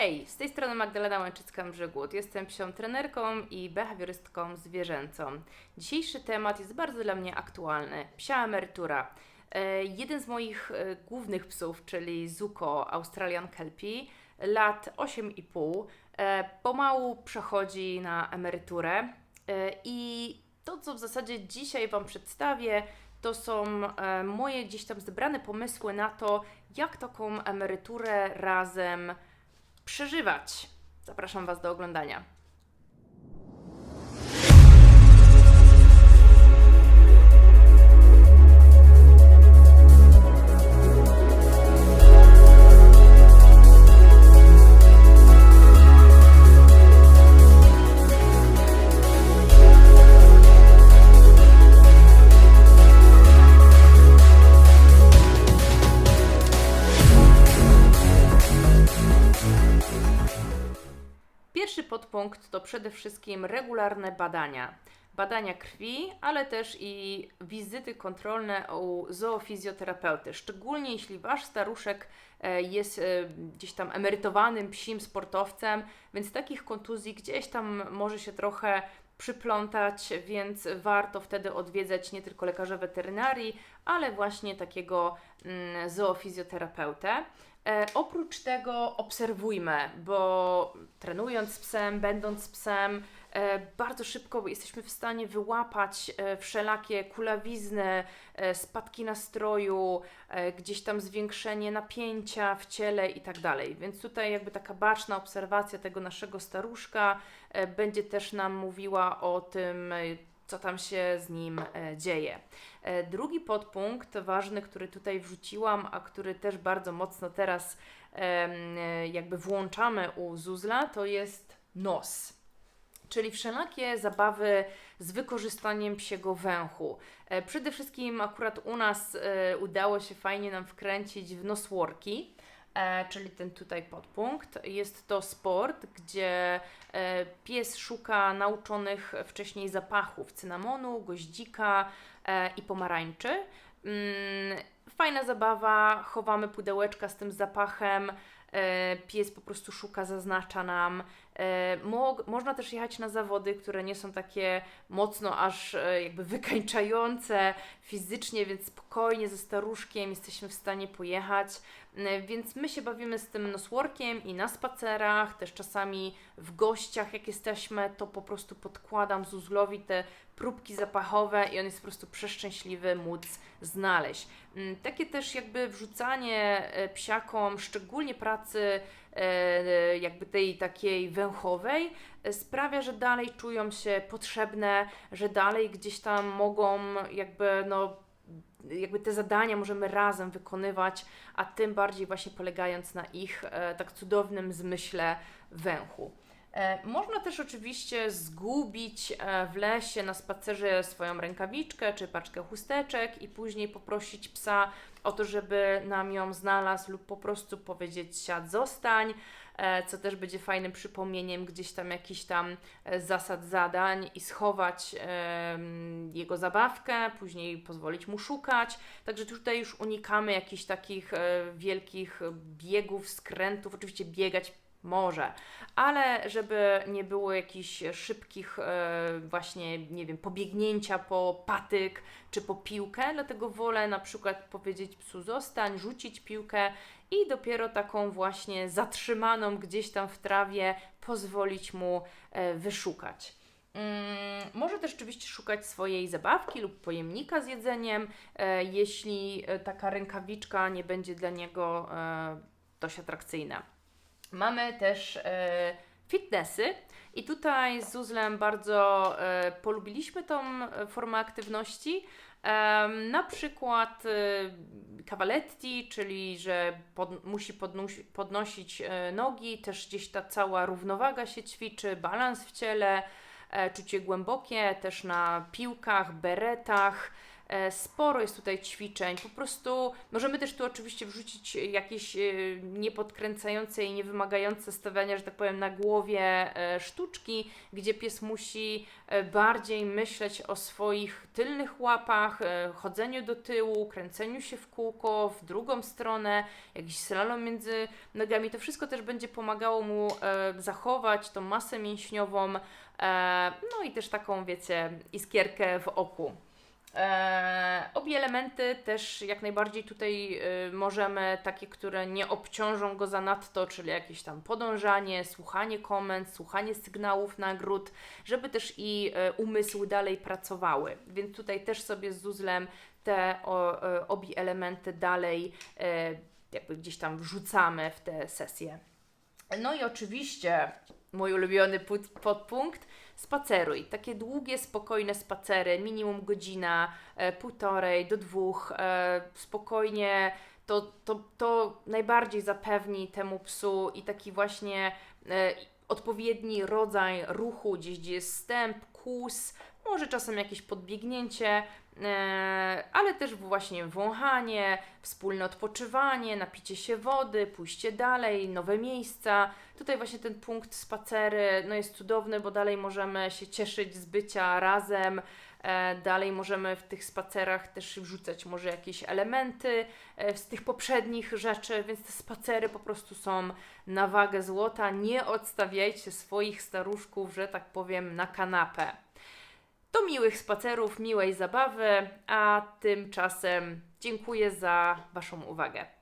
Hej, z tej strony Magdalena Łęczycka-Brzegłód. Jestem psią trenerką i behawiorystką zwierzęcą. Dzisiejszy temat jest bardzo dla mnie aktualny. Psia emerytura. E, jeden z moich e, głównych psów, czyli Zuko Australian Kelpie, lat 8,5, e, pomału przechodzi na emeryturę e, i to, co w zasadzie dzisiaj Wam przedstawię, to są e, moje gdzieś tam zebrane pomysły na to, jak taką emeryturę razem przeżywać. Zapraszam Was do oglądania. Pierwszy podpunkt to przede wszystkim regularne badania. Badania krwi, ale też i wizyty kontrolne u zoofizjoterapeuty. Szczególnie jeśli wasz staruszek e, jest e, gdzieś tam emerytowanym psim sportowcem, więc takich kontuzji gdzieś tam może się trochę przyplątać, więc warto wtedy odwiedzać nie tylko lekarza weterynarii, ale właśnie takiego mm, zoofizjoterapeutę. E, oprócz tego obserwujmy, bo trenując z psem, będąc z psem, e, bardzo szybko jesteśmy w stanie wyłapać e, wszelakie kulawizny, e, spadki nastroju, e, gdzieś tam zwiększenie napięcia w ciele i tak dalej. Więc tutaj jakby taka baczna obserwacja tego naszego staruszka e, będzie też nam mówiła o tym, co tam się z nim e, dzieje. E, Drugi podpunkt ważny, który tutaj wrzuciłam, a który też bardzo mocno teraz e, jakby włączamy u Zuzla, to jest nos. Czyli wszelakie zabawy z wykorzystaniem psiego węchu. Przede wszystkim akurat u nas udało się fajnie nam wkręcić w nosworki, czyli ten tutaj podpunkt. Jest to sport, gdzie e, pies szuka nauczonych wcześniej zapachów cynamonu, goździka e, i pomarańczy. Mm, Fajna zabawa, chowamy pudełeczka z tym zapachem. E, Pies po prostu szuka, zaznacza nam. E, Mo można też jechać na zawody, które nie są takie mocno aż e, jakby wykańczające fizycznie, więc spokojnie ze staruszkiem jesteśmy w stanie pojechać. Więc my się bawimy z tym nosworkiem i na spacerach, też czasami w gościach, jak jesteśmy, to po prostu podkładam Zuzlowi te próbki zapachowe i on jest po prostu przeszczęśliwy móc znaleźć. Mm, Takie też jakby wrzucanie psiakom, szczególnie pracy e, jakby tej takiej węchowej, e, sprawia, że dalej czują się potrzebne, że dalej gdzieś tam mogą jakby no jakby te zadania możemy razem wykonywać, a tym bardziej właśnie polegając na ich e, tak cudownym zmyśle węchu. E, Można też oczywiście zgubić e, w lesie na spacerze swoją rękawiczkę czy paczkę chusteczek i później poprosić psa o to, żeby nam ją znalazł lub po prostu powiedzieć siad zostań, e, co też będzie fajnym przypomnieniem gdzieś tam jakichś tam zasad zadań i schować jego zabawkę, później pozwolić mu szukać. Także tutaj już unikamy jakichś takich wielkich biegów, skrętów. Oczywiście biegać może, ale żeby nie było jakichś szybkich e, właśnie, nie wiem, pobiegnięcia po patyk czy po piłkę, dlatego wolę na przykład powiedzieć psu zostań, rzucić piłkę i dopiero taką właśnie zatrzymaną gdzieś tam w trawie pozwolić mu e, wyszukać. Mm, Może też oczywiście szukać swojej zabawki lub pojemnika z jedzeniem, e, jeśli taka rękawiczka nie będzie dla niego dość atrakcyjna. Mamy też e, fitnessy i tutaj z Zuzlem bardzo e, polubiliśmy tą e, formę aktywności. Na przykład cavaletti, czyli że pod, musi podnosić e, nogi, też gdzieś ta cała równowaga się ćwiczy, balans w ciele, czucie głębokie, też na piłkach, beretach. E, Sporo jest tutaj ćwiczeń. Po prostu możemy też tu oczywiście wrzucić jakieś e, niepodkręcające i niewymagające stawiania, że tak powiem, na głowie e, sztuczki, gdzie pies musi bardziej myśleć o swoich tylnych łapach, chodzeniu do tyłu, kręceniu się w kółko, w drugą stronę, jakiś slalom między nogami. To wszystko też będzie pomagało mu zachować tą masę mięśniową, no i też taką, wiecie, iskierkę w oku. E, obie elementy też jak najbardziej tutaj e, możemy, takie, które nie obciążą go zanadto, czyli jakieś tam podążanie, słuchanie komend, słuchanie sygnałów nagród, żeby też i e, umysły dalej pracowały. Więc tutaj też sobie z Zuzlem te o, e, obie elementy dalej e, jakby gdzieś tam wrzucamy w te sesje. No i oczywiście mój ulubiony podpunkt spaceruj. Takie długie, spokojne spacery, minimum godzina, e, półtorej do dwóch, e, spokojnie. To, to, to najbardziej zapewni temu psu i taki właśnie e, odpowiedni rodzaj ruchu, gdzieś gdzie jest stęp, kłus, może czasem jakieś podbiegnięcie, e, ale też właśnie wąchanie, wspólne odpoczywanie, napicie się wody, pójście dalej, nowe miejsca. Tutaj właśnie ten punkt spacery no jest cudowny, bo dalej możemy się cieszyć z bycia razem. E, dalej możemy w tych spacerach też wrzucać może jakieś elementy e, z tych poprzednich rzeczy, więc te spacery po prostu są na wagę złota. Nie odstawiajcie swoich staruszków, że tak powiem, na kanapę. Do miłych spacerów, miłej zabawy, a tymczasem dziękuję za Waszą uwagę.